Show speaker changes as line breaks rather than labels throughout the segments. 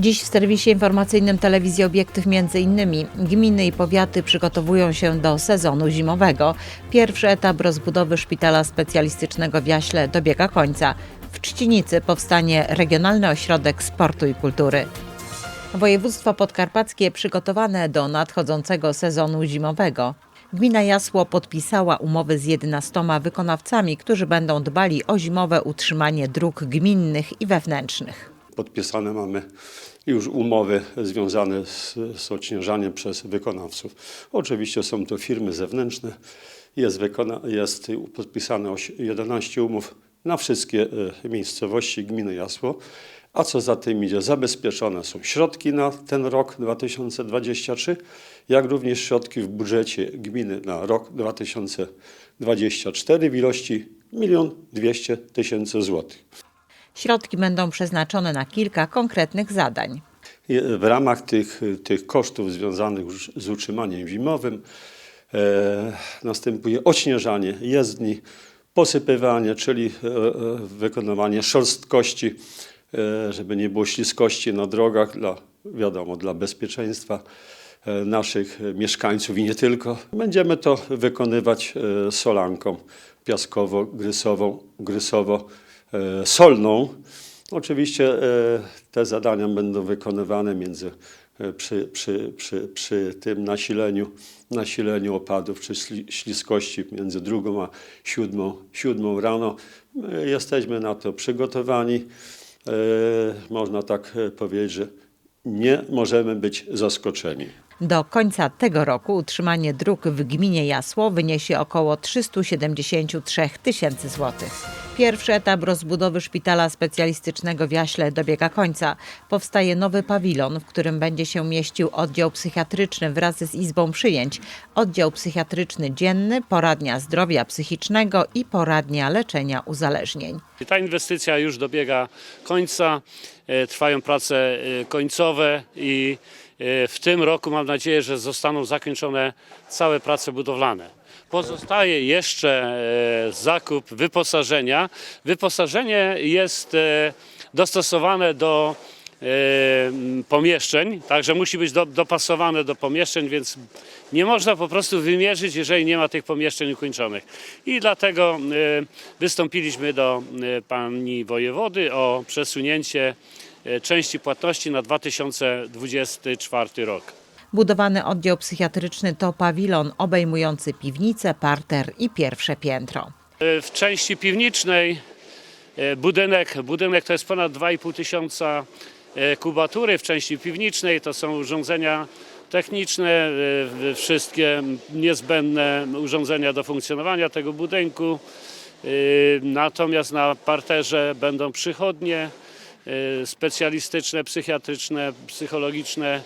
Dziś w serwisie informacyjnym telewizji Obiektyw innymi gminy i powiaty przygotowują się do sezonu zimowego. Pierwszy etap rozbudowy szpitala specjalistycznego w Jaśle dobiega końca. W Trzcinicy powstanie Regionalny Ośrodek Sportu i Kultury. Województwo podkarpackie przygotowane do nadchodzącego sezonu zimowego. Gmina Jasło podpisała umowy z 11 wykonawcami, którzy będą dbali o zimowe utrzymanie dróg gminnych i wewnętrznych.
Podpisane mamy już umowy związane z, z przez wykonawców. Oczywiście są to firmy zewnętrzne. Jest, wykona, jest podpisane oś- 11 umów na wszystkie e, miejscowości gminy Jasło. A co za tym idzie, zabezpieczone są środki na ten rok 2023, jak również środki w budżecie gminy na rok 2024 w ilości 1 200 tysięcy złotych.
Środki będą przeznaczone na kilka konkretnych zadań.
W ramach tych, tych kosztów związanych z utrzymaniem zimowym e, następuje odśnieżanie jezdni, posypywanie, czyli e, e, wykonywanie szorstkości, e, żeby nie było śliskości na drogach, dla, wiadomo, dla bezpieczeństwa e, naszych mieszkańców i nie tylko. Będziemy to wykonywać e, solanką piaskowo-grysową, grysowo-solną. Oczywiście e, te zadania będą wykonywane między, e, przy, przy, przy, przy tym nasileniu, nasileniu opadów czy śli- śliskości między drugą a siódmą, siódmą rano. My jesteśmy na to przygotowani. E, Można tak e, powiedzieć, że nie możemy być zaskoczeni.
Do końca tego roku utrzymanie dróg w gminie Jasło wyniesie około 373 tysięcy złotych. Pierwszy etap rozbudowy szpitala specjalistycznego w Jaśle dobiega końca. Powstaje nowy pawilon, w którym będzie się mieścił oddział psychiatryczny wraz z izbą przyjęć, oddział psychiatryczny dzienny, poradnia zdrowia psychicznego i poradnia leczenia uzależnień.
Ta inwestycja już dobiega końca, e, trwają prace e, końcowe i e, w tym roku mam nadzieję, że zostaną zakończone całe prace budowlane. Pozostaje jeszcze e, zakup wyposażenia. Wyposażenie jest e, dostosowane do e, pomieszczeń, także musi być do, dopasowane do pomieszczeń, więc nie można po prostu wymierzyć, jeżeli nie ma tych pomieszczeń ukończonych. I dlatego wystąpiliśmy do pani wojewody o przesunięcie części płatności na 2024 rok.
Budowany oddział psychiatryczny to pawilon obejmujący piwnicę, parter i pierwsze piętro.
W części piwnicznej e, budynek, budynek to jest ponad 2,5 tysiąca e, kubatury. W części piwnicznej to są urządzenia techniczne, e, wszystkie niezbędne urządzenia do funkcjonowania tego budynku. Natomiast na parterze będą przychodnie specjalistyczne, psychiatryczne, psychologiczne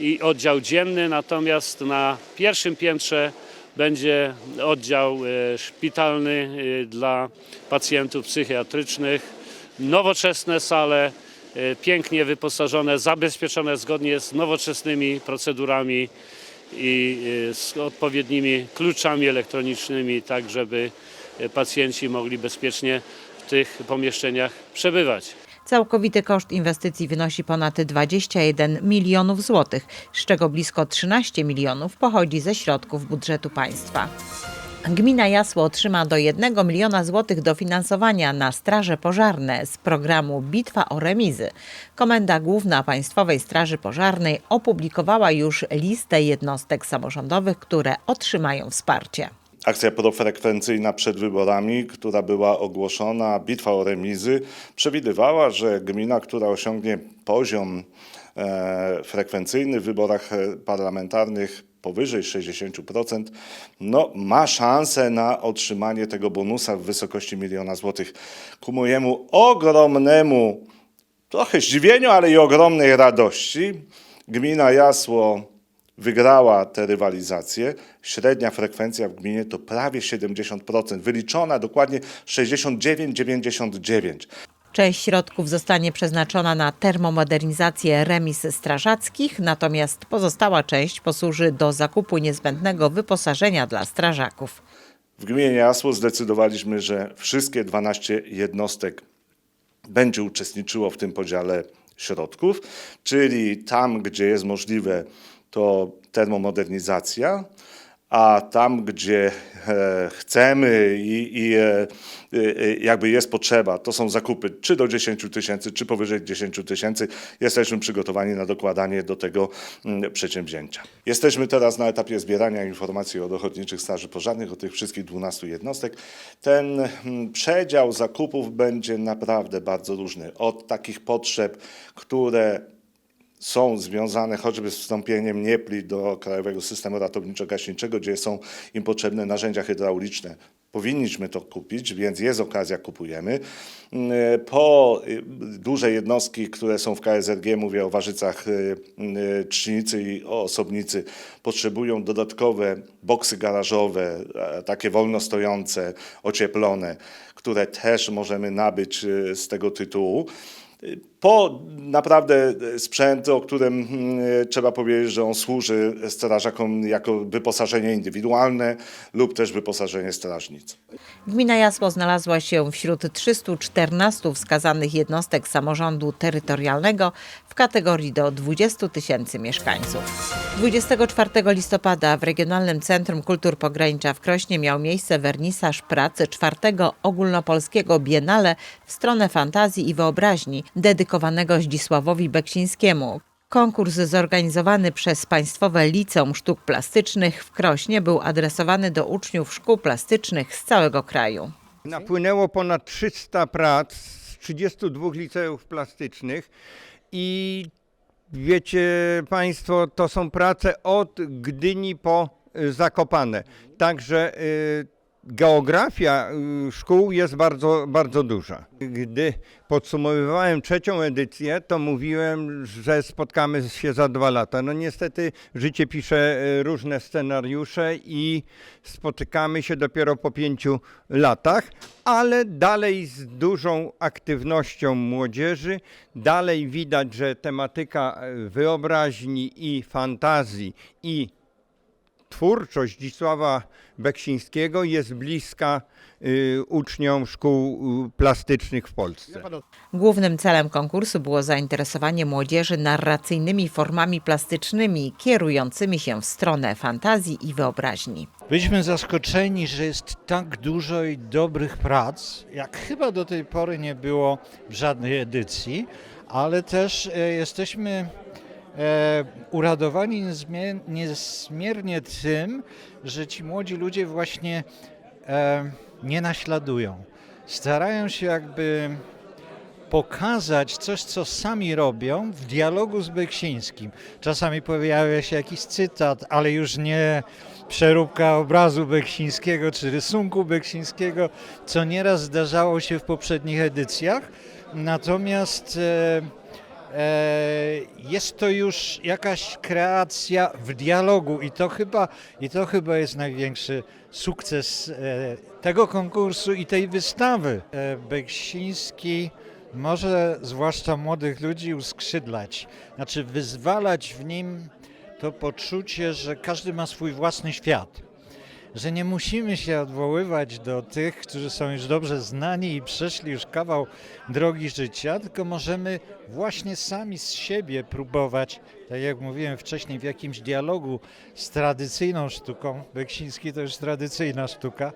i oddział dzienny. Natomiast na pierwszym piętrze będzie oddział e, szpitalny e, dla pacjentów psychiatrycznych, nowoczesne sale, e, pięknie wyposażone, zabezpieczone zgodnie z nowoczesnymi procedurami i z odpowiednimi kluczami elektronicznymi, tak żeby pacjenci mogli bezpiecznie w tych pomieszczeniach przebywać.
Całkowity koszt inwestycji wynosi ponad 21 milionów złotych, z czego blisko 13 milionów pochodzi ze środków budżetu państwa. Gmina Jasło otrzyma do 1 miliona złotych dofinansowania na straże pożarne z programu Bitwa o remizy. Komenda Główna Państwowej Straży Pożarnej opublikowała już listę jednostek samorządowych, które otrzymają wsparcie.
Akcja profrekwencyjna przed wyborami, która była ogłoszona, bitwa o remizy, przewidywała, że gmina, która osiągnie poziom e, frekwencyjny w wyborach e, parlamentarnych powyżej 60%, no, ma szansę na otrzymanie tego bonusa w wysokości miliona złotych. Ku mojemu ogromnemu trochę zdziwieniu, ale i ogromnej radości gmina Jasło wygrała tę rywalizację. Średnia frekwencja w gminie to prawie 70%, wyliczona dokładnie 69,99.
Część środków zostanie przeznaczona na termomodernizację remis strażackich, natomiast pozostała część posłuży do zakupu niezbędnego wyposażenia dla strażaków.
W gminie Jasło zdecydowaliśmy, że wszystkie 12 jednostek będzie uczestniczyło w tym podziale środków, czyli tam, gdzie jest możliwe, to termomodernizacja, a tam, gdzie e, chcemy i, i e, e, jakby jest potrzeba, to są zakupy czy do 10 tysięcy, czy powyżej 10 tysięcy. Jesteśmy przygotowani na dokładanie do tego mm, przedsięwzięcia. Jesteśmy teraz na etapie zbierania informacji od ochotniczych straży pożarnych, od tych wszystkich 12 jednostek. Ten mm, przedział zakupów będzie naprawdę bardzo różny. Od takich potrzeb, które są związane choćby z wstąpieniem NIEPLI do Krajowego Systemu Ratowniczo-Gaśniczego, gdzie są im potrzebne narzędzia hydrauliczne. Powinniśmy to kupić, więc jest okazja, kupujemy. Mm, Po y, duże jednostki, które są w KSRG, mówię o Warzycach, y, y, Trzcinicy i o Osobnicy, potrzebują dodatkowe boksy garażowe, takie wolno stojące, ocieplone, które też możemy nabyć z tego tytułu. Po naprawdę sprzęt, o którym mm, trzeba powiedzieć, że on służy strażakom jako wyposażenie indywidualne lub też wyposażenie strażnic.
Gmina Jasło znalazła się wśród 314 wskazanych jednostek samorządu terytorialnego w kategorii do 20 tysięcy mieszkańców. 24 listopada w Regionalnym Centrum Kultur Pogranicza w Krośnie miał miejsce wernisaż pracy czwartego ogólnopolskiego biennale w stronę fantazji i wyobraźni dedykowanego Zdzisławowi Beksińskiemu. Konkurs zorganizowany przez Państwowe Liceum Sztuk Plastycznych w Krośnie był adresowany do uczniów szkół plastycznych z całego kraju.
Napłynęło ponad 300 prac z 32 liceów plastycznych i wiecie Państwo, to są prace od Gdyni po Zakopane. Także y, geografia y, szkół jest bardzo, bardzo duża. Gdy podsumowywałem trzecią edycję, to mówiłem, że spotkamy się za dwa lata. No niestety życie pisze y, różne scenariusze i spotykamy się dopiero po pięciu latach, ale dalej z dużą aktywnością młodzieży. Dalej widać, że tematyka y, wyobraźni i fantazji i twórczość Zdzisława Beksińskiego jest bliska y, uczniom szkół y, plastycznych w Polsce.
Głównym celem konkursu było zainteresowanie młodzieży narracyjnymi formami plastycznymi kierującymi się w stronę fantazji i wyobraźni.
Byliśmy zaskoczeni, że jest tak dużo i dobrych prac, jak chyba do tej pory nie było w żadnej edycji, ale też e, jesteśmy uradowani niezmie- niezmiernie tym, że ci młodzi ludzie właśnie e, nie naśladują. Starają się jakby pokazać coś, co sami robią w dialogu z Beksińskim. Czasami pojawia się jakiś cytat, ale już nie przeróbka obrazu Beksińskiego czy rysunku Beksińskiego, co nieraz zdarzało się w poprzednich edycjach. Natomiast e, e, jest to już jakaś kreacja w dialogu i to chyba, i to chyba jest największy sukces e, tego konkursu i tej wystawy. E, Beksiński może zwłaszcza młodych ludzi uskrzydlać, znaczy wyzwalać w nim to poczucie, że każdy ma swój własny świat. Że nie musimy się odwoływać do tych, którzy są już dobrze znani i przeszli już kawał drogi życia, tylko możemy właśnie sami z siebie próbować, tak jak mówiłem wcześniej, w jakimś dialogu z tradycyjną sztuką, Beksiński to już tradycyjna sztuka,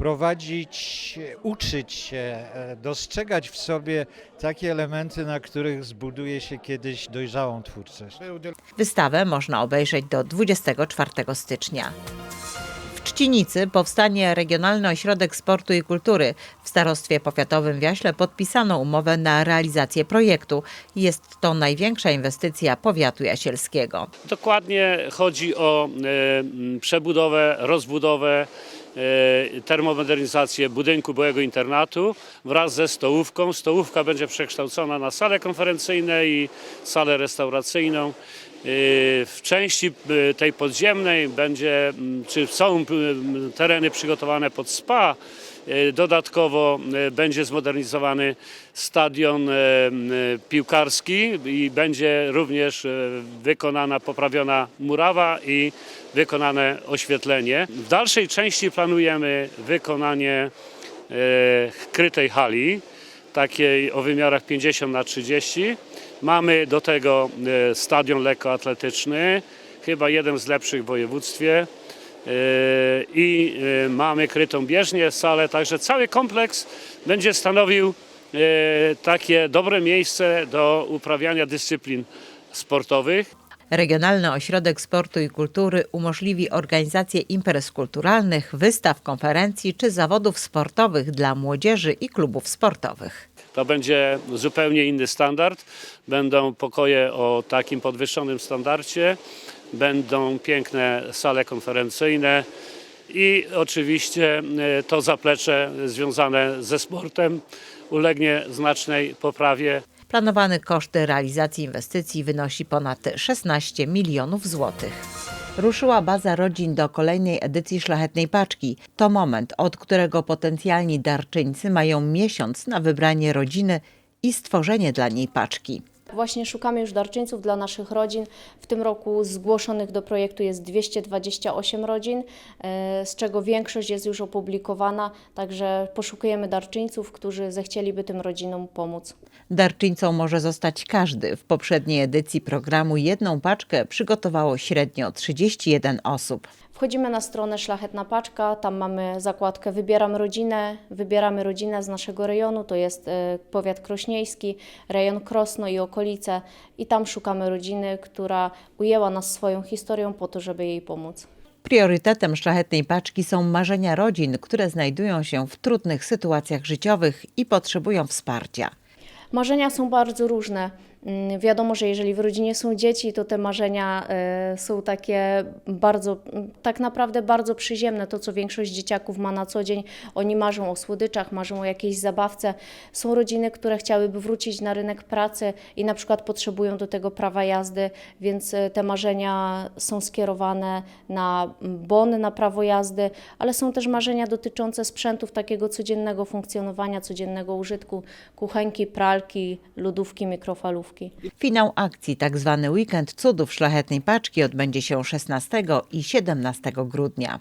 prowadzić, uczyć się, e, dostrzegać w sobie takie elementy, na których zbuduje się kiedyś dojrzałą twórczość.
Wystawę można obejrzeć do 24 stycznia. W Trzcinicy powstanie Regionalny Ośrodek Sportu i Kultury. W Starostwie Powiatowym w Jaśle podpisano umowę na realizację projektu. Jest to największa inwestycja powiatu jasielskiego.
Dokładnie chodzi o e, przebudowę, rozbudowę, termomodernizację budynku byłego internatu wraz ze stołówką. Stołówka będzie przekształcona na salę konferencyjną i salę restauracyjną. E, W części e, tej podziemnej będzie, m, czy są m, tereny przygotowane pod spa. Dodatkowo będzie zmodernizowany stadion piłkarski i będzie również wykonana, poprawiona murawa i wykonane oświetlenie. W dalszej części planujemy wykonanie krytej hali. takiej o wymiarach 50 na 30. Mamy do tego e, stadion lekkoatletyczny, chyba jeden z lepszych w województwie. E, I e, mamy krytą bieżnię, salę, także cały kompleks będzie stanowił takie dobre miejsce do uprawiania dyscyplin sportowych.
Regionalny Ośrodek Sportu i Kultury umożliwi organizację imprez kulturalnych, wystaw, konferencji czy zawodów sportowych dla młodzieży i klubów sportowych.
To będzie zupełnie inny standard. Będą pokoje o takim podwyższonym standardzie, będą piękne sale konferencyjne i oczywiście e, to zaplecze związane ze sportem ulegnie znacznej poprawie.
Planowany koszt realizacji inwestycji wynosi ponad 16 milionów złotych. Ruszyła baza rodzin do kolejnej edycji Szlachetnej Paczki. To moment, od którego potencjalni darczyńcy mają miesiąc na wybranie rodziny i stworzenie dla niej paczki.
Właśnie szukamy już darczyńców dla naszych rodzin. W tym roku zgłoszonych do projektu jest 228 rodzin, e, z czego większość jest już opublikowana, także poszukujemy darczyńców, którzy zechcieliby tym rodzinom pomóc.
Darczyńcą może zostać każdy. W poprzedniej edycji programu jedną paczkę przygotowało średnio 31 osób.
Wchodzimy na stronę Szlachetna Paczka, tam mamy zakładkę Wybieram rodzinę, wybieramy rodzinę z naszego rejonu, to jest e, powiat krośnieński, rejon Krosno i okolice i tam szukamy rodziny, która ujęła nas swoją historią po to, żeby jej pomóc.
Priorytetem szlachetnej paczki są marzenia rodzin, które znajdują się w trudnych sytuacjach życiowych i potrzebują wsparcia.
Marzenia są bardzo różne. Mm, Wiadomo, że jeżeli w rodzinie są dzieci, to te marzenia e, są takie bardzo, tak naprawdę bardzo przyziemne. To, co większość dzieciaków ma na co dzień. Oni marzą o słodyczach, marzą o jakiejś zabawce. Są rodziny, które chciałyby wrócić na rynek pracy i na przykład potrzebują do tego prawa jazdy, więc e, te marzenia są skierowane na bony na prawo jazdy, ale są też marzenia dotyczące sprzętów takiego codziennego funkcjonowania, codziennego użytku, kuchenki, pralki, lodówki, mikrofalówki.
Finał akcji, tak zwany Weekend Cudów Szlachetnej Paczki, odbędzie się 16 i 17 grudnia.